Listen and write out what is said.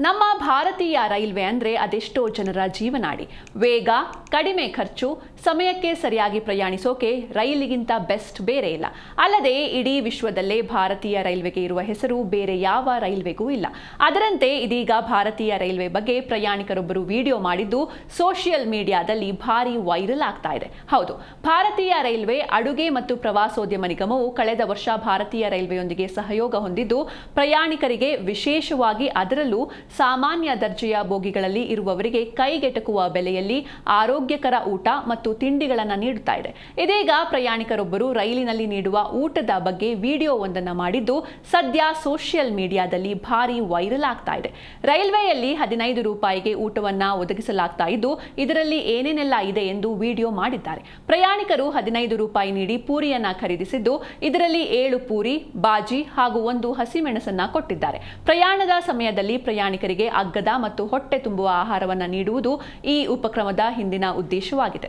ನಮ್ಮ ಭಾರತೀಯ ರೈಲ್ವೆ ಅಂದ್ರೆ ಅದೆಷ್ಟೋ ಜನರ ಜೀವನಾಡಿ. ವೇಗ ಕಡಿಮೆ ಖರ್ಚು ಸಮಯಕ್ಕೆ ಸರಿಯಾಗಿ ಪ್ರಯಾಣಿಸೋಕೆ ರೈಲಿಗಿಂತ ಬೆಸ್ಟ್ ಬೇರೆ ಇಲ್ಲ. ಅಲ್ಲದೆ ಇಡೀ ವಿಶ್ವದಲ್ಲೇ ಭಾರತೀಯ ರೈಲ್ವೆಗೆ ಇರುವ ಹೆಸರು ಬೇರೆ ಯಾವ ರೈಲ್ವೆಗೂ ಇಲ್ಲ. ಅದರಂತೆ ಇದೀಗ ಭಾರತೀಯ ರೈಲ್ವೆ ಬಗ್ಗೆ ಪ್ರಯಾಣಿಕರೊಬ್ಬರು ವಿಡಿಯೋ ಮಾಡಿದ್ದು ಸೋಷಿಯಲ್ ಮೀಡಿಯಾದಲ್ಲಿ ಭಾರಿ ವೈರಲ್ ಆಗ್ತಾ ಇದೆ. ಹೌದು, ಭಾರತೀಯ ರೈಲ್ವೆ ಅಡುಗೆ ಮತ್ತು ಪ್ರವಾಸೋದ್ಯಮ ನಿಗಮವು ಕಳೆದ ವರ್ಷ ಭಾರತೀಯ ರೈಲ್ವೆಯೊಂದಿಗೆ ಸಹಯೋಗ ಹೊಂದಿದ್ದು, ಪ್ರಯಾಣಿಕರಿಗೆ ವಿಶೇಷವಾಗಿ ಅದರಲ್ಲೂ ಸಾಮಾನ್ಯ ದರ್ಜೆಯ ಬೋಗಿಗಳಲ್ಲಿ ಇರುವವರಿಗೆ ಕೈಗೆಟಕುವ ಬೆಲೆಯಲ್ಲಿ ಆರೋಗ್ಯಕರ ಊಟ ಮತ್ತು ತಿಂಡಿಗಳನ್ನು ನೀಡುತ್ತಾ ಇದೆ. ಇದೀಗ ಪ್ರಯಾಣಿಕರೊಬ್ಬರು ರೈಲಿನಲ್ಲಿ ನೀಡುವ ಊಟದ ಬಗ್ಗೆ ವಿಡಿಯೋ ಒಂದನ್ನು ಮಾಡಿದ್ದು, ಸದ್ಯ ಸೋಷಿಯಲ್ ಮೀಡಿಯಾದಲ್ಲಿ ಭಾರಿ ವೈರಲ್ ಆಗ್ತಾ ಇದೆ. ರೈಲ್ವೆಯಲ್ಲಿ ಹದಿನೈದು ರೂಪಾಯಿಗೆ ಊಟವನ್ನು ಒದಗಿಸಲಾಗ್ತಾ ಇದ್ದು, ಇದರಲ್ಲಿ ಏನೇನೆಲ್ಲ ಇದೆ ಎಂದು ವಿಡಿಯೋ ಮಾಡಿದ್ದಾರೆ. ಪ್ರಯಾಣಿಕರು ಹದಿನೈದು ರೂಪಾಯಿ ನೀಡಿ ಪೂರಿಯನ್ನ ಖರೀದಿಸಿದ್ದು, ಇದರಲ್ಲಿ ಏಳು ಪೂರಿ, ಬಾಜಿ ಹಾಗೂ ಒಂದು ಹಸಿಮೆಣಸನ್ನ ಕೊಟ್ಟಿದ್ದಾರೆ. ಪ್ರಯಾಣದ ಸಮಯದಲ್ಲಿ ಪ್ರಯಾಣಿಕರಿಗೆ ಅಗ್ಗದ ಮತ್ತು ಹೊಟ್ಟೆ ತುಂಬುವ ಆಹಾರವನ್ನು ನೀಡುವುದು ಈ ಉಪಕ್ರಮದ ಹಿಂದಿನ ಉದ್ದೇಶವಾಗಿದೆ.